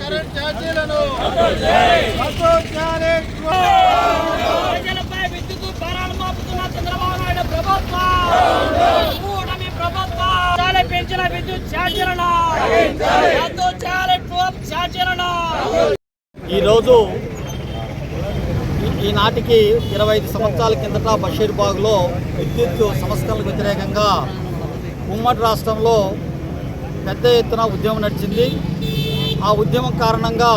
పెంచిన కరెంట్ ఛార్జీలను. రద్దు చేయాలి. ప్రజలపై విద్యుత్ భారాలు మోపుతున్న చంద్రబాబు నాయుడు ప్రభుత్వం. కూటమి ప్రభుత్వం. చాలా పెంచిన విద్యుత్ ఛార్జీలను. రద్దు చేయాలి ట్యూబ్ ఛార్జీలను. ఈరోజు ఈ- ఈనాటికి ఇరవై ఐదు సంవత్సరాల కిందట బషీర్బాగ్లో విద్యుత్ సంస్కరణలకు వ్యతిరేకంగా ఉమ్మడి రాష్ట్రంలో పెద్ద ఎత్తున ఉద్యమం నడిచింది. ఆ ఉద్యమం కారణంగా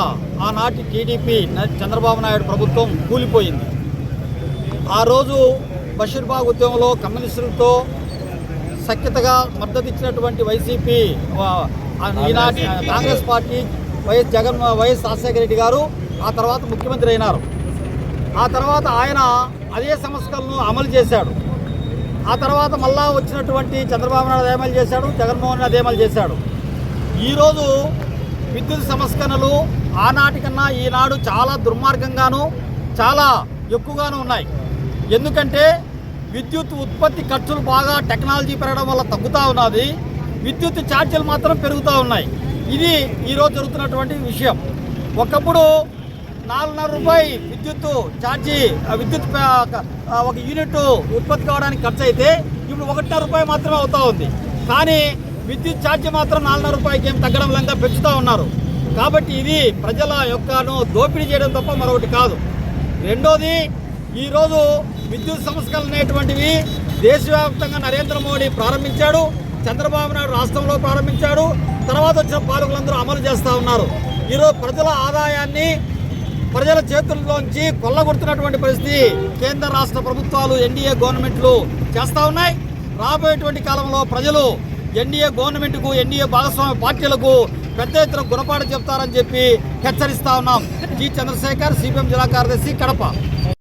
ఆనాటి టీడీపీ చంద్రబాబు నాయుడు ప్రభుత్వం కూలిపోయింది. ఆ రోజు బషీర్బాగ్ ఉద్యమంలో కమ్యూనిస్టులతో సఖ్యతగా మద్దతు ఇచ్చినటువంటి వైసీపీ ఈనాటి Congress party YS Jagan YS Rajasekhara Reddy garu ఆ తర్వాత ముఖ్యమంత్రి అయినారు. ఆ తర్వాత ఆయన అదే సంస్కరణను అమలు చేశాడు. ఆ తర్వాత మళ్ళా వచ్చినటువంటి చంద్రబాబు నాయుడు అదే అమలు చేశాడు జగన్మోహన్ రెడ్డి అదే అమలు చేశాడు. ఈరోజు విద్యుత్ సంస్కరణలు ఆనాటికన్నా ఈనాడు చాలా దుర్మార్గంగాను చాలా ఎక్కువగాను ఉన్నాయి. ఎందుకంటే విద్యుత్ ఉత్పత్తి ఖర్చులు బాగా టెక్నాలజీ పెరగడం వల్ల తగ్గుతూ ఉన్నది. విద్యుత్ ఛార్జీలు మాత్రం పెరుగుతూ ఉన్నాయి. ఇది ఈరోజు జరుగుతున్నటువంటి విషయం. ఒకప్పుడు నాలుగున్నర రూపాయి విద్యుత్ ఛార్జీ ఆ విద్యుత్ ఒక యూనిట్ ఉత్పత్తి కావడానికి ఖర్చు అయితే ఇప్పుడు ఒకటిన్నర రూపాయి మాత్రమే అవుతూ ఉంది. కానీ విద్యుత్ ఛార్జ్ మాత్రం నాలుగున్నర రూపాయలకి ఏం తగ్గడం లేదా పెంచుతూ ఉన్నారు. కాబట్టి ఇది ప్రజల యొక్కను దోపిడీ చేయడం తప్ప మరొకటి కాదు. రెండోది ఈరోజు విద్యుత్ సంస్కరణ అనేటువంటివి దేశవ్యాప్తంగా నరేంద్ర మోడీ ప్రారంభించాడు చంద్రబాబు నాయుడు రాష్ట్రంలో ప్రారంభించాడు తర్వాత వచ్చిన పాలకులందరూ అమలు చేస్తూ ఉన్నారు. ఈరోజు ప్రజల ఆదాయాన్ని ప్రజల చేతుల్లోంచి కొల్లగొడుతున్నటువంటి పరిస్థితి కేంద్ర రాష్ట్ర ప్రభుత్వాలు ఎన్డీఏ గవర్నమెంట్లు చేస్తూ ఉన్నాయి. రాబోయేటువంటి కాలంలో ప్రజలు ఎన్డీఏ గవర్నమెంట్కు ఎన్డీఏ భాగస్వామ్య పార్టీలకు పెద్ద ఎత్తున గుణపాఠం చెప్తారని చెప్పి హెచ్చరిస్తా ఉన్నాం. జి. చంద్రశేఖర్ సిపిఎం జిల్లా కార్యదర్శి కడప.